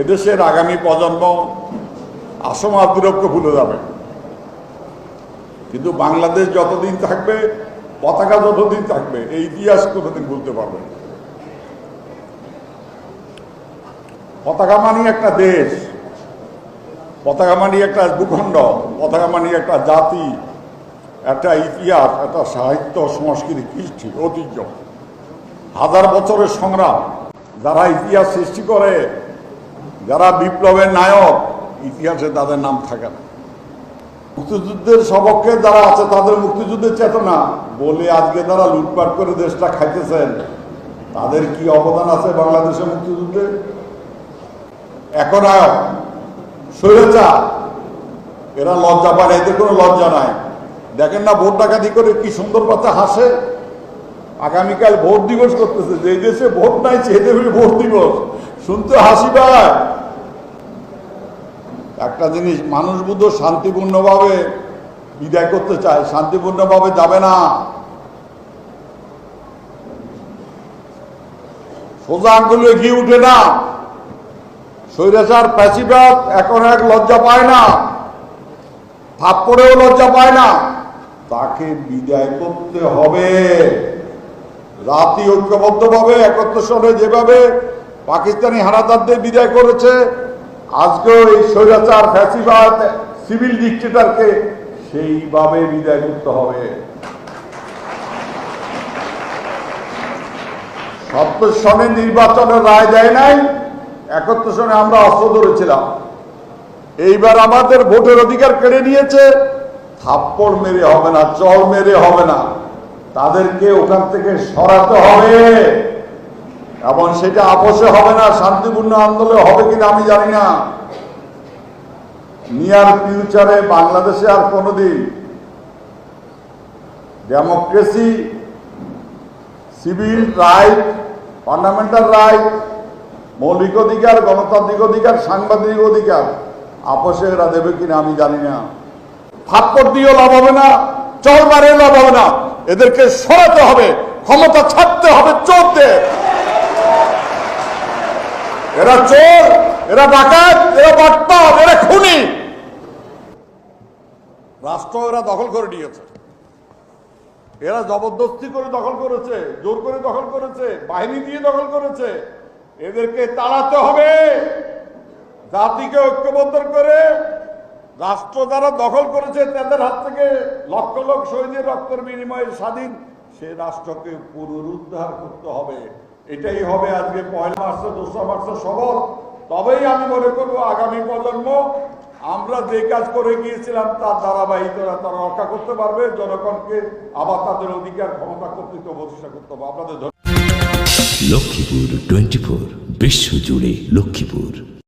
এদেশের আগামী প্রজন্ম আসম আব্দুরবকে ভুলে যাবে। কিন্তু বাংলাদেশ যতদিন থাকবে, পতাকা যতদিন থাকবে, এই ইতিহাস কোনোদিন ভুলতে পারবে পতাকা মানি একটা দেশ, পতাকা মানি একটা ভূখণ্ড, পতাকা মানি একটা জাতি, একটা ইতিহাস, একটা সাহিত্য, সংস্কৃতি, কৃষ্টি, ঐতিহ্য। হাজার বছরের সংগ্রাম যারা ইতিহাস সৃষ্টি করে যারা বিপ্লবের নায়ক, ইতিহাসে তাদের নাম থাকে না। মুক্তিযুদ্ধের সপক্ষে যারা আছে তাদের মুক্তিযুদ্ধের চেতনা। বলে আজকে তারা লুটপাট করে দেশটা খাইতেছেন, তাদের কি অবদান আছে বাংলাদেশের মুক্তিযুদ্ধে? এখন আর স্বৈরাচা এরা লজ্জা পায় এদের কোনো লজ্জা নাই। দেখেন না ভোট ডাকাতি করে কি সুন্দর কথা হাসে? আগামীকাল ভোট দিবস করতেছে, যে দেশে ভোট নাই সে দেশে ভোট দিবস। শুনতে হাসি পায়। একটা জিনিস, মানুষ বুদ্ধ শান্তিপূর্ণভাবে বিদায় করতে চায়, শান্তিপূর্ণভাবে যাবে না। সোজা আঙ্গুলে ঘি উঠে না। স্বৈরাচার, প্যাসিবাদ, এখন এক লজ্জা পায় না। থাপ্পড়েও লজ্জা পায় না। তাকে বিদায় করতে হবে। জাতি ঐক্যবদ্ধভাবে, একত্র সরে যেভাবে পাকিস্তানি হানাদারদের বিদায় করেছে। আজকেও এই স্বৈরাচার, ফ্যাসিবাদ, সিভিল ডিক্টেটারকে সেইভাবে বিদায় করতে হবে। সপ্তর সনে নির্বাচনের রায় দেয় নাই একত্র সনে আমরা অস্ত্র ধরেছিলাম। এইবার আমাদের ভোটের অধিকার কেড়ে নিয়েছে, থাপ্পড় মেরে হবে না চল মেরে হবে না। তাদেরকে ওখান থেকে সরাতে হবে। এবং সেটা আপোষে হবে না, শান্তিপূর্ণ আন্দোলন হবে কিনা আমি জানি না। নিয়ার ফিউচারে বাংলাদেশে আর কোনোদিন democracy, civil right, fundamental right, মৌলিক অধিকার, গণতান্ত্রিক অধিকার, সাংবাদিক অধিকার আপোষে এরা দেবে কিনা আমি জানি না। থাপ্পড় দিয়েও লাভ হবে না চল মারেও লাভ হবে না। এদেরকে সরাতে হবে, ক্ষমতা ছাড়তে হবে চোরদের। এরা চোর, এরা ডাকাত, এরা বাটপার এরা খুনি। রাষ্ট্র এরা দখল করে নিয়েছে। এরা জবরদস্তি করে দখল করেছে, জোর করে দখল করেছে, বাহিনী দিয়ে দখল করেছে। এদেরকে তাড়াতে হবে। জাতিকে ঐক্যবদ্ধ করে রাষ্ট্র যারা দখল করেছে, তাদের হাত থেকে লক্ষ লক্ষ শহীদের রক্তের বিনিময়ে স্বাধীন সে রাষ্ট্রকে পুনরুদ্ধার করতে হবে। এটাই হবে আজকে পয়লা মার্চে, দোসরা মার্চে সবল তবেই আমি মনে করব আগামী প্রজন্ম, আমরা যে কাজ করে গিয়েছিলাম, তার ধারাবাহিকতা তারা রক্ষা করতে পারবে, জনগণকে আবার তাদের অধিকার, ক্ষমতা, কর্তৃত্ব প্রতিষ্ঠা করতে হবে। আপনাদের। লক্ষ্মীপুর টোয়েন্টি ফোর বিশ্বজুড়ে লক্ষ্মীপুর।